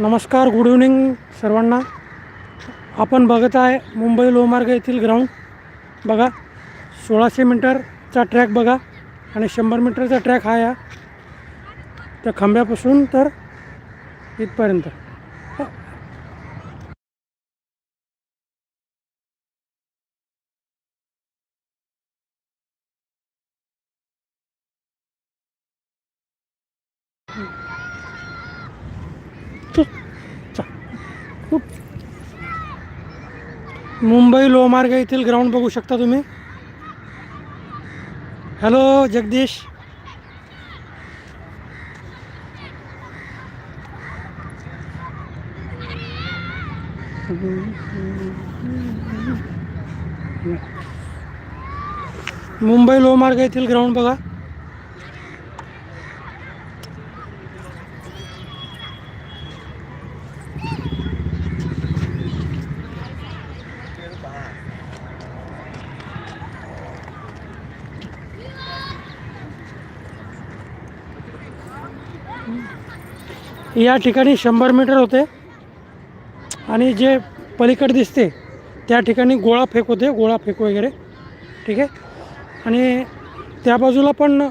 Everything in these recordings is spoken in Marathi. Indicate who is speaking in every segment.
Speaker 1: नमस्कार गुड इव्हनिंग सर्वांना. आपण बघत आहे मुंबई लोहमार्ग येथील ग्राउंड बघा सोळाशे मीटरचा ट्रॅक बघा आणि शंभर मीटरचा ट्रॅक हा या. त्या खांब्यापासून तर इथपर्यंत. मुंबई लोहमार्ग येथील ग्राउंड बघू शकता तुम्ही. हॅलो जगदीश. मुंबई लोहमार्ग येथील ग्राउंड बघा. या ठिकाणी शंभर मीटर होते. आणि जे पलीकडे दिसते त्या ठिकाणी गोळा फेक होते गोळा फेक वगैरे. ठीक आहे? आणि त्या बाजूला पण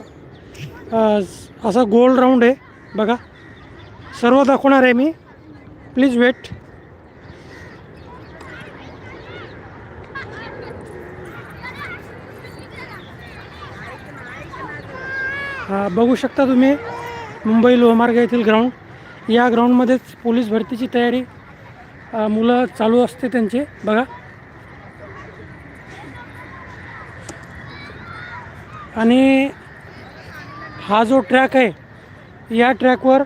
Speaker 1: असा गोल राऊंड आहे. बघा. सर्व दाखवणार आहे मी. Please weight. हां बघू शकता तुम्ही मुंबई लोहमार्ग येथील ग्राउंड या ग्राउंडमध्येच पोलीस भरतीची तयारी मुलं चालू असते त्यांचे. बघा. आणि हा जो ट्रॅक आहे या ट्रॅकवर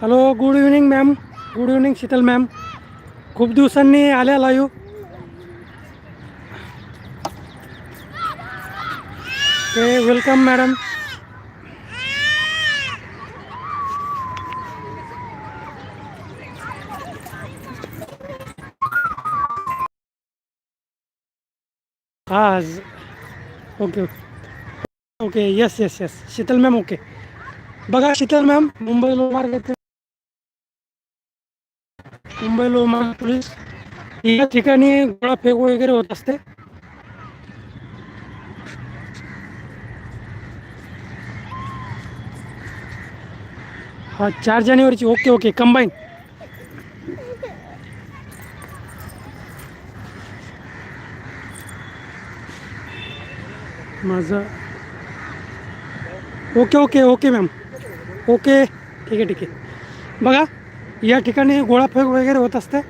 Speaker 1: hello good evening ma'am. Good evening Sheetal ma'am. खूप दिवसांनी आल्या लाईव्ह. ते वेलकम मॅडम. हा okay okay okay yes yes yes Sheetal ma'am okay बघा शीतल मॅम मुंबई लोहमार्ग येथे मुंबई लोहमार्ग पोलीस या ठिकाणी गोळा फेक वगैरे होत असते. हा चार जानेवारीची. ओके ओके कंबाईन माझं. Okay okay okay ma'am okay. ठीक आहे ठीक आहे. बघा या ठिकाणी गोळाफेक वगैरे होत असते.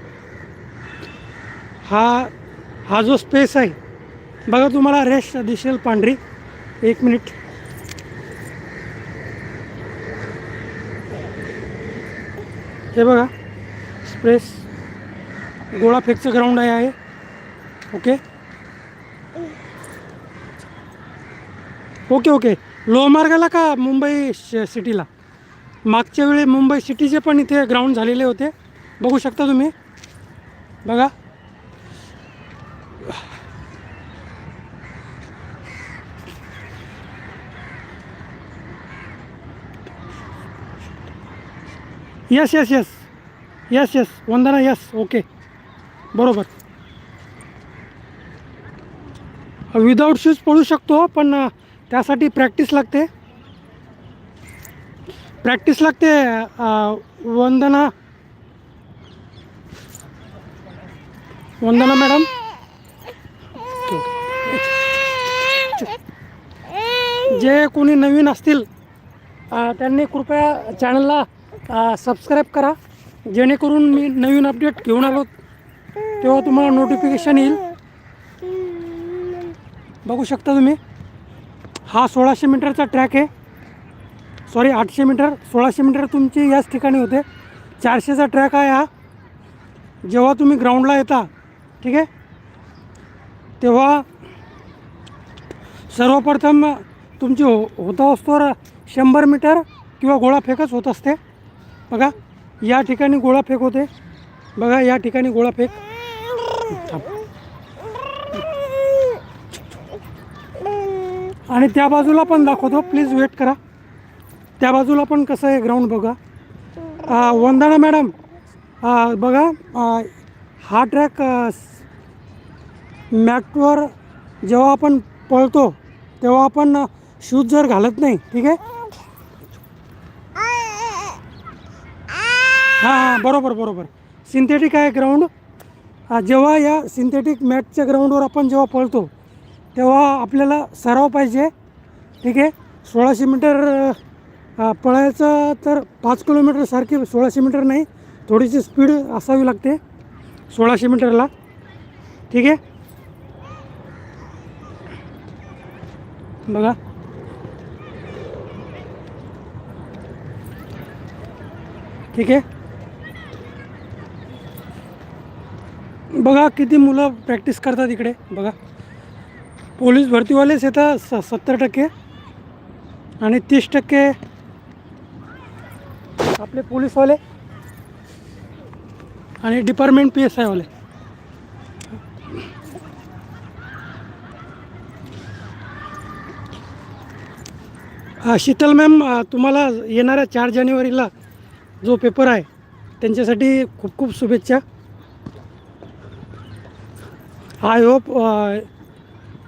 Speaker 1: हा हा जो स्पेस आहे बघा तुम्हाला रेस्ट दिसेल पांढरी. एक मिनिट हे बघा स्पेस गोळाफेकचं ग्राउंड आहे आहे. ओके. Okay okay. लोहमार्गाला का मुंबई श सिटीला? मागच्या वेळी मुंबई सिटीचे पण इथे ग्राउंड झालेले होते. बघू शकता तुम्ही. बघा. Yes yes yes yes yes Vandana yes okay बरोबर. विदाऊट शूज पळू शकतो पण त्यासाठी प्रॅक्टिस लागते. प्रॅक्टिस लागते वंदना. वंदना मॅडम. जे कोणी नवीन असतील त्यांनी कृपया चॅनलला सबस्क्राईब करा. जेणेकरून मी नवीन अपडेट घेऊन आलो तेव्हा तुम्हाला नोटिफिकेशन येईल. बघू शकता तुम्ही. हा सोळाशे मीटरचा ट्रॅक आहे. सॉरी आठशे मीटर सोळाशे मीटर तुमची याच ठिकाणी होते. चारशेचा ट्रॅक आहे हा. जेव्हा तुम्ही ग्राउंडला येता ठीक आहे? तेव्हा सर्वप्रथम तुमची हो होता असतोवर शंभर मीटर किंवा गोळाफेकच होत असते. बघा या ठिकाणी गोळा फेक होते. बघा या ठिकाणी गोळाफेक फेक. आणि त्या बाजूला पण दाखवतो. प्लीज वेट करा. त्या बाजूला पण कसं आहे ग्राउंड बघा. वंदना मॅडम बघा हा ट्रॅक मॅटवर जेव्हा आपण पळतो तेव्हा आपण शूज जर घालत नाही ठीक आहे? हां हां बरोबर बरोबर. सिंथेटिक आहे ग्राउंड जेव्हा या सिंथेटिक मॅटच्या ग्राउंडवर आपण जेव्हा पळतो तेव्हा आपल्याला सराव पाहिजे. ठीक आहे? सोळाशे मीटर पळायचं तर पाच किलोमीटर सारखी सोळाशे मीटर नाही थोडीशी स्पीड असावी लागते. सोळाशे मीटरला. ठीक आहे? बघा. ठीक आहे? बघा किती मुलं प्रॅक्टिस करतात इकडे. बघा. पोलीस भरतीवालेच येतात स सत्तर टक्के. आणि तीस टक्के आपले पोलीसवाले आणि डिपार्टमेंट पी एस आयवाले. हा, शीतल मॅम तुम्हाला येणाऱ्या चार जानेवारीला जो पेपर आहे त्यांच्यासाठी खूप खूप शुभेच्छा. आय होप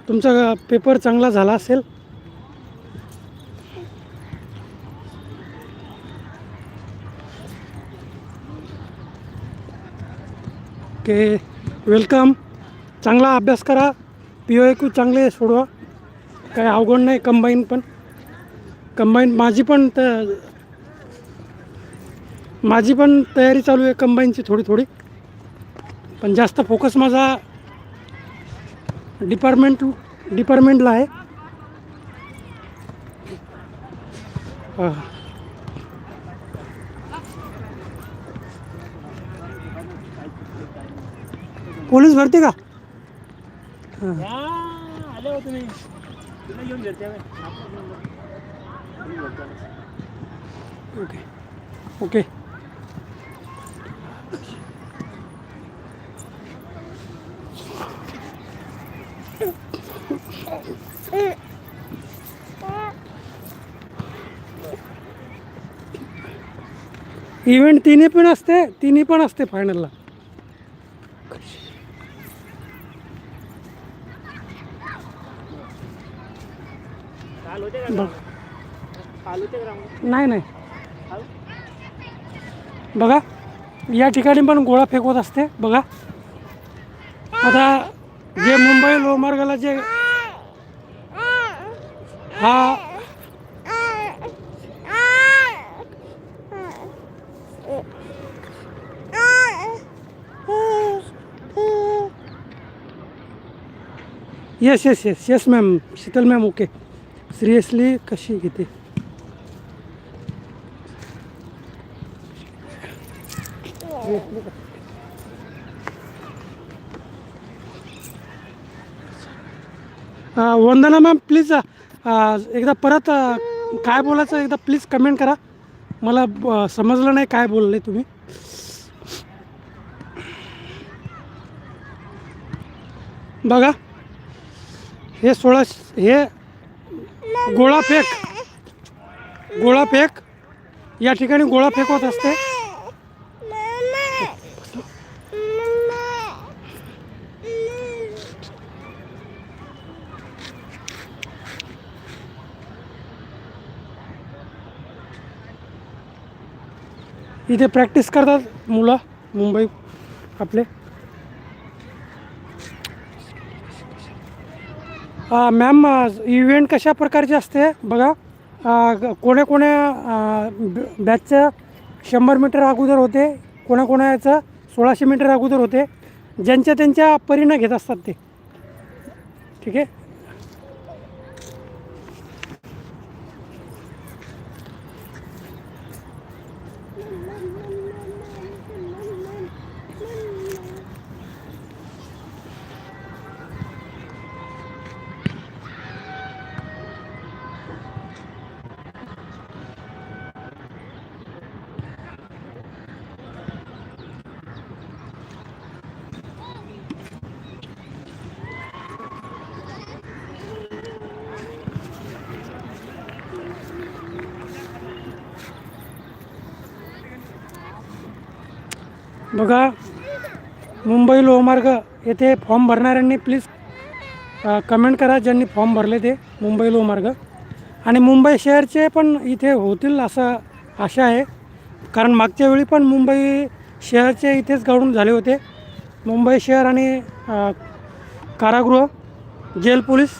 Speaker 1: तुमचा पेपर चांगला झाला असेल? ओके वेलकम चांगला अभ्यास करा. पी ओ एकू चांगले सोडवा. काही अवघड नाही कंबाईन पण. कंबाईन माझी पण त माझी पण तयारी चालू आहे कंबाईनची थोडी थोडी. पण जास्त फोकस माझा डिपार्टमेंट डिपार्टमेंटला आहे हा. पोलीस भरती का?
Speaker 2: आले हो। तुम्ही तुला घेऊन घरच्या
Speaker 1: ओके ओके। इव्हेंट तिन्ही पण असते तिन्ही पण असते फायनलला नाही नाही. बघा या ठिकाणी पण गोळा फेकवत असते बघा. आता जे मुंबई लोहमार्गाला जे हा. Yes yes yes yes ma'am Sheetal ma'am okay seriously कशी घेते वंदना मॅम प्लीज एकदा परत काय बोलायचं एकदा प्लीज कमेंट करा. मला समजलं नाही काय बोलले तुम्ही. बघा. हे सोळा हे गोळा फेक. गोळा फेक. या ठिकाणी गोळा फेक होत असते. इथे प्रॅक्टिस करतात मुलं मुंबई आपले. मॅम इव्हेंट कशा प्रकारचे असते? बघा कोण्या कोण्या बॅचचं शंभर मीटर अगोदर होते कोणाकोणाचं सोळाशे मीटर अगोदर होते ज्यांच्या त्यांच्या परीनं घेत असतात ते. ठीक आहे? बघा मुंबई लोहमार्ग येथे फॉर्म भरणाऱ्यांनी प्लीज कमेंट करा ज्यांनी फॉर्म भरले ते मुंबई लोहमार्ग. आणि मुंबई शहरचे पण इथे होतील असं आशा आहे. कारण मागच्या वेळी पण मुंबई शहरचे इथेच गाडून झाले होते. मुंबई शहर आणि कारागृह जेल पोलीस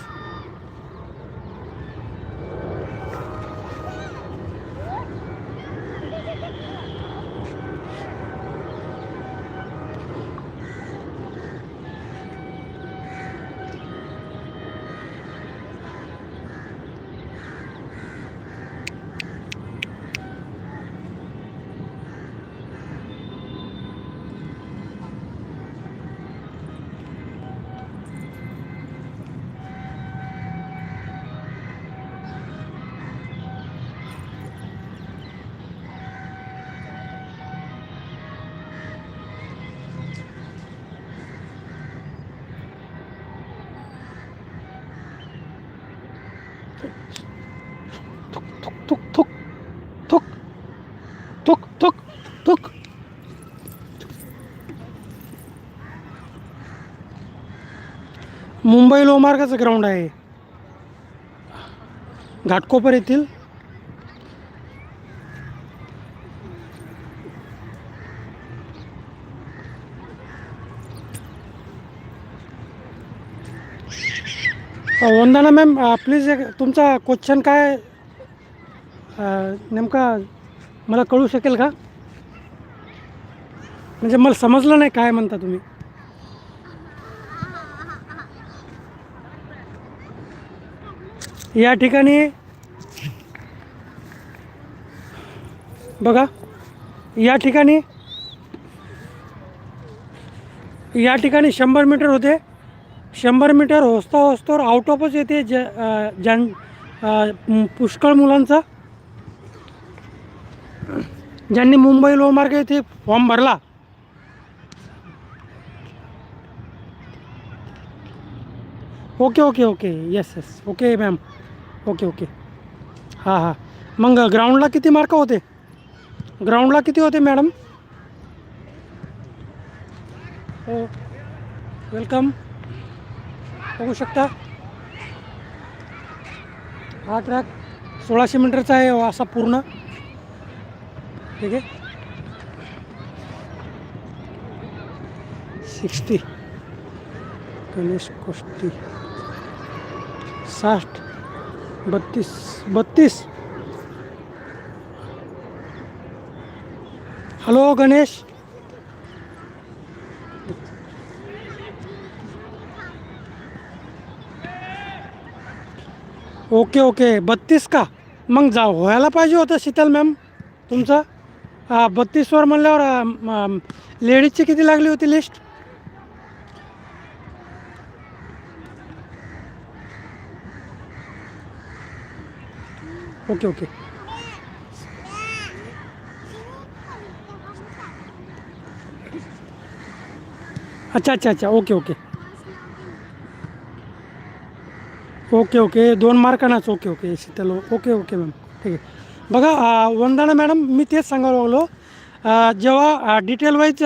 Speaker 1: थुक थुक थुक थुक थुक थुक थुक मुंबई लोहमार्गाचं ग्राउंड आहे. घाटकोपर येथील. वंदना मॅम प्लीज एक तुमचा क्वेश्चन काय नेमका मला कळू शकेल का? म्हणजे मला समजलं नाही काय म्हणता तुम्ही. या ठिकाणी बघा या ठिकाणी या ठिकाणी शंभर मीटर होते. शंभर मीटर होसता होस्तोवर आउट ऑफच येते ज ज्यां पुष्कळ मुलांचा. ज्यांनी मुंबई लोहमार्ग येथे फॉर्म भरला. Okay okay okay yes yes okay ma'am okay okay. हाँ हाँ. मग ग्राउंडला किती मार्क होते? ग्राउंडला किती होते मॅडम हो. वेलकम बघू शकता? हा ट्रॅक सोळाशे मीटरचा आहे असा पूर्ण. ठीक आहे. सिक्स्टी. गणेश कोष्टी. साठ. बत्तीस बत्तीस. हॅलो गणेश. ओके ओके बत्तीस का? मग जा व्हायला पाहिजे होतं शीतल मॅम तुमचं? बत्तीसवर म्हणल्यावर लेडीजची किती लागली होती लिस्ट ओके ओके. अच्छा अच्छा अच्छा. Okay okay. Okay okay. दोन मार्कांनाच okay okay. Sheetal okay okay ma'am. ठीक आहे. बघा वंदना मॅडम मी तेच सांगायला लागलो. जेव्हा डिटेल वाईज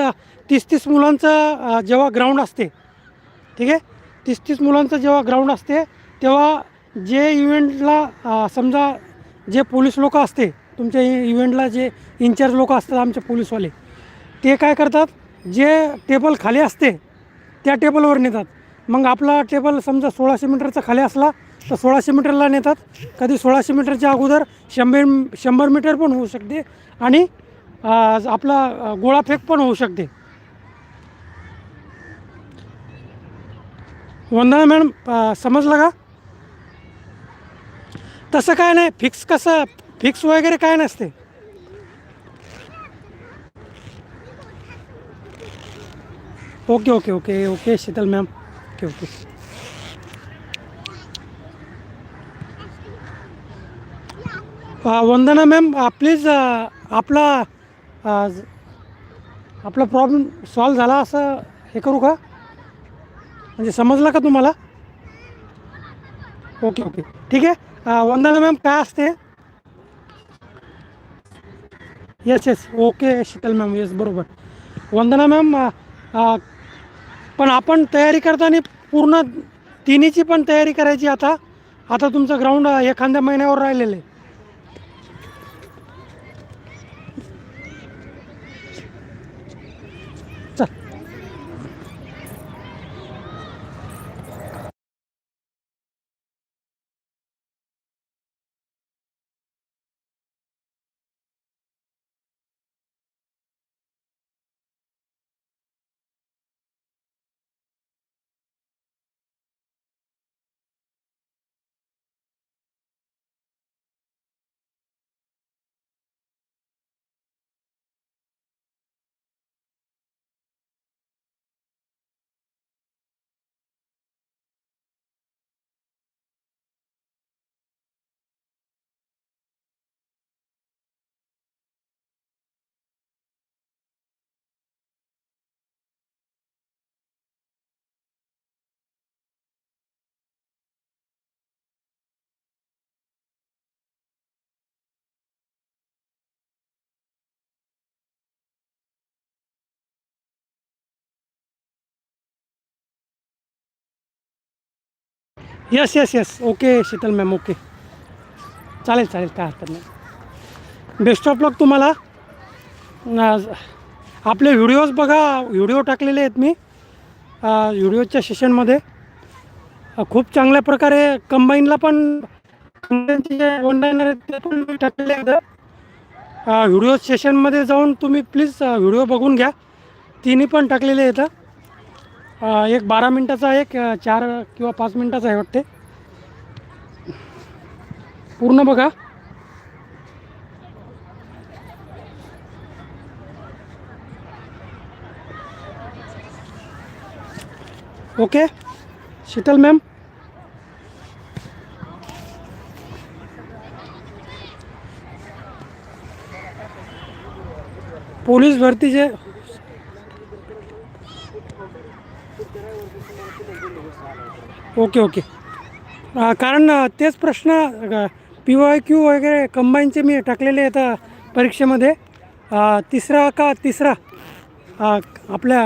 Speaker 1: तीस तीस मुलांचं जेव्हा ग्राउंड असते ठीक आहे? तीस तीस मुलांचं जेव्हा ग्राउंड असते तेव्हा जे इव्हेंटला समजा जे पोलीस लोक असते तुमच्या इव्हेंटला जे इन्चार्ज लोक असतात आमचे पोलीसवाले ते काय करतात? जे टेबल खाली असते त्या टेबलवर नेतात. मग आपला टेबल समजा सोळाशे मीटरचा खाली असला तर सोळाशे मीटरला नेतात. कधी सोळाशे मीटरच्या अगोदर शंभर शंभर मीटर पण होऊ शकते आणि आपला गोळाफेक पण होऊ शकते. वंदना मॅडम समजलं का? तसं काय नाही फिक्स कसं फिक्स वगैरे काय नसते. Okay okay okay okay Sheetal ma'am okay okay Vandana ma'am please uh, uh, आपला uh, आपला प्रॉब्लेम सॉल्व झाला असं हे करू का? म्हणजे समजलं का तुम्हाला? ओके ओके ठीक आहे? वंदना मॅम काय असते yes yes okay Sheetal ma'am yes बरोबर वंदना मॅम पण आपण तयारी करताना पूर्ण तिन्हीची पण तयारी करायची आता. आता तुमचं ग्राउंड एखाद्या महिन्यावर राहिलेलं आहे. चल. Yes yes yes okay Sheetal ma'am okay चालेल चालेल काय हरकत नाही. बेस्ट ऑफ लक तुम्हाला. आपले व्हिडिओज बघा व्हिडिओ टाकलेले आहेत मी. व्हिडिओच्या सेशनमध्ये खूप चांगल्या प्रकारे कंबाईनला पण जे ऑनलाईन आहेत ते पण मी टाकलेले आहेत. व्हिडिओ सेशनमध्ये जाऊन तुम्ही प्लीज व्हिडिओ बघून घ्या. तिन्ही पण टाकलेले आहेत. एक बारा मिनटाचा एक चार किंवा पाच मिनटाचा आहे वाटते. पूर्ण बघा. ओके. शीतल मॅम. पोलीस भरतीचे ओके ओके. कारण तेच प्रश्न पी वाय क्यू वगैरे कंबाईनचे मी टाकलेले आहेत परीक्षेमध्ये. तिसरा का तिसरा आपल्या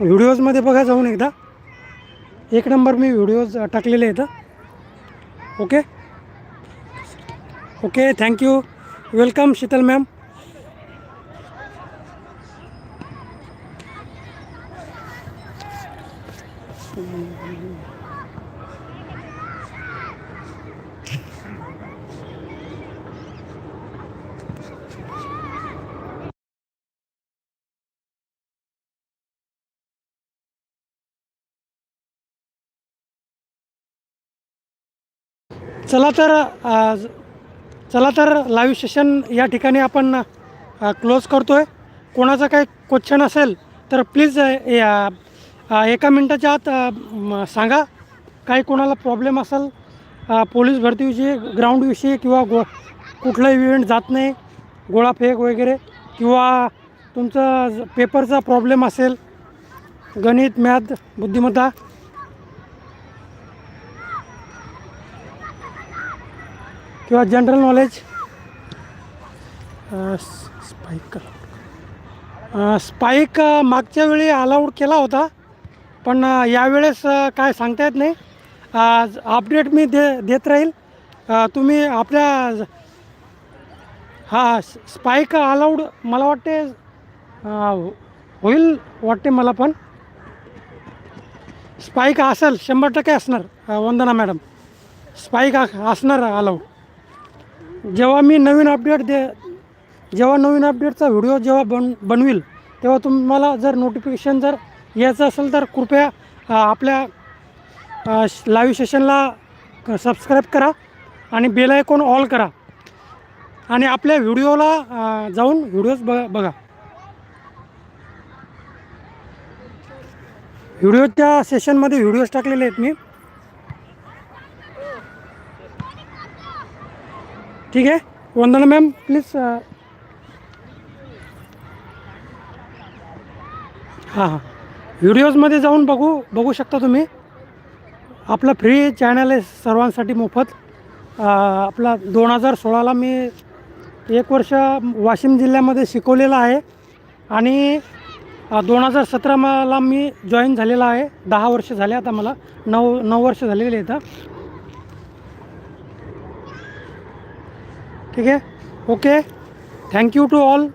Speaker 1: व्हिडिओजमध्ये बघा जाऊन एकदा. एक नंबर मी व्हिडिओज टाकलेले आहेत. Okay? Okay thank you welcome Sheetal ma'am चला तर चला तर लाईव्ह सेशन या ठिकाणी आपण क्लोज करतो आहे कोणाचा काही क्वेश्चन असेल तर प्लीज या एका मिनटाच्या आत सांगा. काही कोणाला प्रॉब्लेम असेल पोलीस भरतीविषयी ग्राउंडविषयी किंवा गो कुठलाही इव्हेंट जात नाही गोळा फेक वगैरे किंवा तुमचं पेपरचा प्रॉब्लेम असेल गणित मॅथ बुद्धिमत्ता किंवा जनरल नॉलेज स्पाईक स्पाईक मागच्या वेळी अलाउड केला होता पण यावेळेस काय सांगता येत नाही. आज अपडेट मी दे देत राहील. तुम्ही आपल्या हा स्पाईक अलाउड मला वाटते होईल वाटते मला पण. स्पाईक असेल शंभर टक्के असणार. वंदना मॅडम. स्पाईक असणार अलाउड जेव्हा मी नवीन अपडेट दे जेव्हा नवीन अपडेटचा व्हिडिओ जेव्हा बन बनवील तेव्हा तुम्हाला जर नोटिफिकेशन जर यायचं असेल तर कृपया आपल्या लाईव्ह सेशनला सबस्क्राईब करा आणि बेल आयकॉन ऑल करा. आणि आपल्या व्हिडिओला जाऊन व्हिडिओज ब बघा. व्हिडिओच्या सेशनमध्ये व्हिडिओज टाकलेले आहेत मी. ठीक आहे वंदना मॅम प्लीज हां हां. व्हिडिओजमध्ये जाऊन बघू बघू शकता तुम्ही. आपलं फ्री चॅनल आहे सर्वांसाठी मोफत. आपला दोन हजार सोळाला मी एक वर्ष वाशिम जिल्ह्यामध्ये शिकवलेलं आहे. आणि दोन हजार सतराला मी जॉईन झालेला आहे. दहा वर्ष झाले आता मला. नऊ नऊ वर्ष झालेले आहेत. ठीक आहे okay thank you to all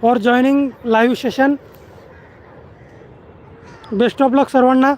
Speaker 1: for joining live session best of luck सर्वांना.